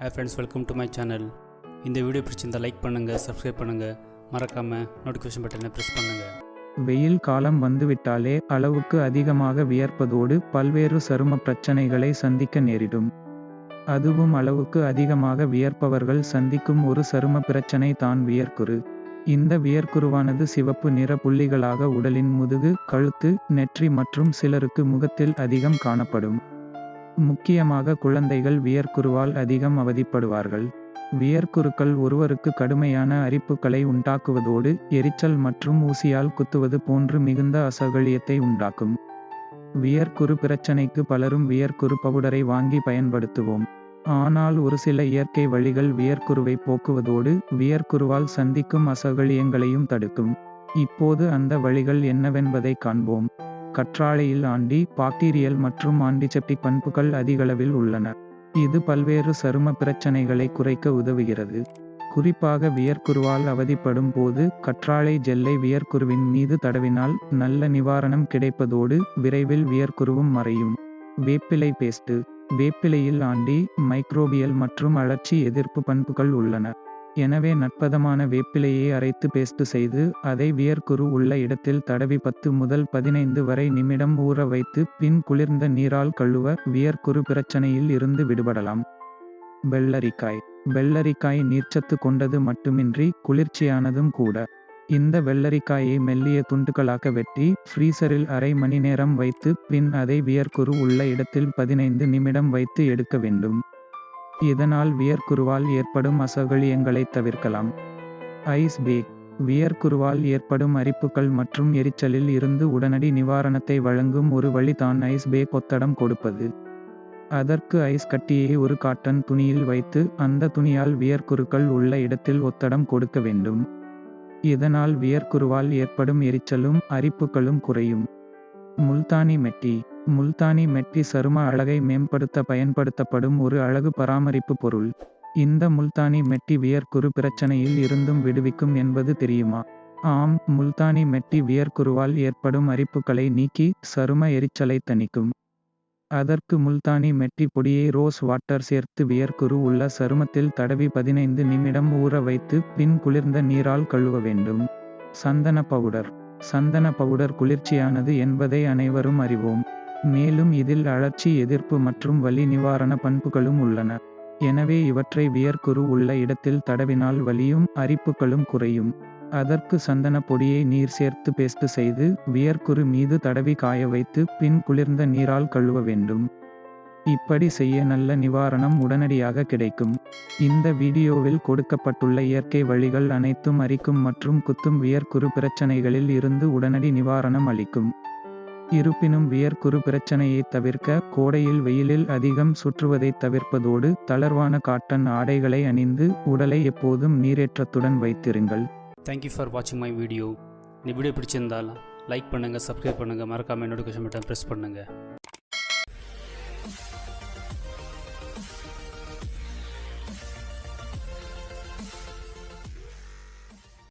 Hey friends welcome to my channel இந்த video பிடிச்சிருந்தால் like பண்ணுங்கள் சப்ஸ்கிரைப் பண்ணுங்கள் மறக்காமல் நோட்டிஃபிகேஷன் பட்டனை ப்ரெஸ் பண்ணுங்கள் வெயில் காலம் வந்துவிட்டாலே அளவுக்கு அதிகமாக வியர்ப்பதோடு பல்வேறு சரும பிரச்சனைகளை சந்திக்க நேரிடும். அதுவும் அளவுக்கு அதிகமாக வியர்ப்பவர்கள் சந்திக்கும் ஒரு சரும பிரச்சனை தான் வியர்க்குரு. இந்த வியர்க்குருவானது சிவப்பு நிற புள்ளிகளாக உடலின் முதுகு கழுத்து நெற்றி மற்றும் சிலருக்கு முகத்தில் அதிகம் காணப்படும். முக்கியமாக குழந்தைகள் வியர்க்குருவால் அதிகம் அவதிப்படுவார்கள். வியர்க்குருக்கள் ஒருவருக்கு கடுமையான அரிப்புகளை உண்டாக்குவதோடு எரிச்சல் மற்றும் ஊசியால் குத்துவது போன்று மிகுந்த அசௌகரியத்தை உண்டாக்கும். வியர்க்குரு பிரச்சனைக்கு பலரும் வியர்க்குரு பவுடரை வாங்கி பயன்படுத்துவோம். ஆனால் ஒரு சில இயற்கை வழிகள் வியர்க்குருவை போக்குவதோடு வியர்க்குருவால் சந்திக்கும் அசௌகரியங்களையும் தடுக்கும். இப்போது அந்த வழிகள் என்னவென்பதை காண்போம். கற்றாழையில் ஆண்டி பாக்டீரியல் மற்றும் ஆன்டிசெப்டிக் பண்புகள் அதிகளவில் உள்ளன. இது பல்வேறு சரும பிரச்சனைகளை குறைக்க உதவுகிறது. குறிப்பாக வியர்க்குருவால் அவதிப்படும் போது கற்றாழை ஜெல்லை வியர்க்குருவின் மீது தடவினால் நல்ல நிவாரணம் கிடைப்பதோடு விரைவில் வியர்க்குருவும் மறையும். வேப்பிலை பேஸ்ட் வேப்பிலையில் ஆண்டி மைக்ரோபியல் மற்றும் அழற்சி எதிர்ப்பு பண்புகள் உள்ளன. எனவே நட்பதமான வேப்பிலையை அரைத்து பேஸ்ட் செய்து அதை வியர்க்குரு உள்ள இடத்தில் தடவி பத்து முதல் பதினைந்து வரை நிமிடம் ஊற வைத்து பின் குளிர்ந்த நீரால் கழுவ வியர்க்குரு பிரச்சனையில் இருந்து விடுபடலாம். வெள்ளரிக்காய். வெள்ளரிக்காய் நீர்ச்சத்து கொண்டது மட்டுமின்றி குளிர்ச்சியானதும் கூட. இந்த வெள்ளரிக்காயை மெல்லிய துண்டுகளாக வெட்டி ஃப்ரீசரில் அரை மணி நேரம் வைத்து பின் அதை வியர்க்குரு உள்ள இடத்தில் பதினைந்து நிமிடம் வைத்து எடுக்க வேண்டும். இதனால் வியர்க்குருவால் ஏற்படும் அசௌகரியங்களை தவிர்க்கலாம். ஐஸ் பேக் வியர்க்குருவால் ஏற்படும் அரிப்புகள் மற்றும் எரிச்சலில் இருந்து உடனடி நிவாரணத்தை வழங்கும் ஒரு வழி தான் ஐஸ் பேக் ஒத்தடம் கொடுப்பது. அதற்கு ஐஸ் கட்டியை ஒரு காட்டன் துணியில் வைத்து அந்த துணியால் வியர்க்குருக்கள் உள்ள இடத்தில் ஒத்தடம் கொடுக்க வேண்டும். இதனால் வியர்க்குருவால் ஏற்படும் எரிச்சலும் அரிப்புகளும் குறையும். முல்தானி மெட்டி. முல்தானி மெட்டி சரும அழகை மேம்படுத்த பயன்படுத்தப்படும் ஒரு அழகு பராமரிப்பு பொருள். இந்த முல்தானி மெட்டி வியர்க்குரு பிரச்சனையில் இருந்தும் விடுவிக்கும் என்பது தெரியுமா? ஆம் முல்தானி மெட்டி வியர்க்குருவால் ஏற்படும் அரிப்புகளை நீக்கி சரும எரிச்சலை தணிக்கும். அதற்கு முல்தானி மெட்டி பொடியை ரோஸ் வாட்டர் சேர்த்து வியர்க்குரு உள்ள சருமத்தில் தடவி பதினைந்து நிமிடம் ஊற வைத்து பின் குளிர்ந்த நீரால் கழுவ வேண்டும். சந்தன பவுடர். சந்தன பவுடர் குளிர்ச்சியானது என்பதை அனைவரும் அறிவோம். மேலும் இதில் அழற்சி எதிர்ப்பு மற்றும் வலி நிவாரண பண்புகளும் உள்ளன. எனவே இவற்றை வியர்க்குரு உள்ள இடத்தில் தடவினால் வலியும் அரிப்புகளும் குறையும். அதற்கு சந்தன பொடியை நீர் சேர்த்து பேஸ்ட் செய்து வியர்க்குரு மீது தடவி காய வைத்து பின் குளிர்ந்த நீரால் கழுவ வேண்டும். இப்படி செய்ய நல்ல நிவாரணம் உடனடியாக கிடைக்கும். இந்த வீடியோவில் கொடுக்கப்பட்டுள்ள இயற்கை வழிகள் அனைத்தும் அரிக்கும் மற்றும் குத்தும் வியர்க்குரு பிரச்சனைகளில் இருந்து உடனடி நிவாரணம் அளிக்கும். இருப்பினும் வியர்க்குரு பிரச்சனையை தவிர்க்க கோடையில் வெயிலில் அதிகம் சுற்றுவதை தவிர்ப்பதோடு தளர்வான காட்டன் ஆடைகளை அணிந்து உடலை எப்போதும் நீரேற்றத்துடன் வைத்திருங்கள். தேங்க்யூ ஃபார் வாட்சிங் மை வீடியோ இந்த வீடியோ பிடிச்சிருந்தால் லைக் பண்ணுங்கள் சப்ஸ்கிரைப் பண்ணுங்கள் மறக்காமல் நோட்டிஃபிகேஷன் பட்டன் ப்ரெஸ் பண்ணுங்கள்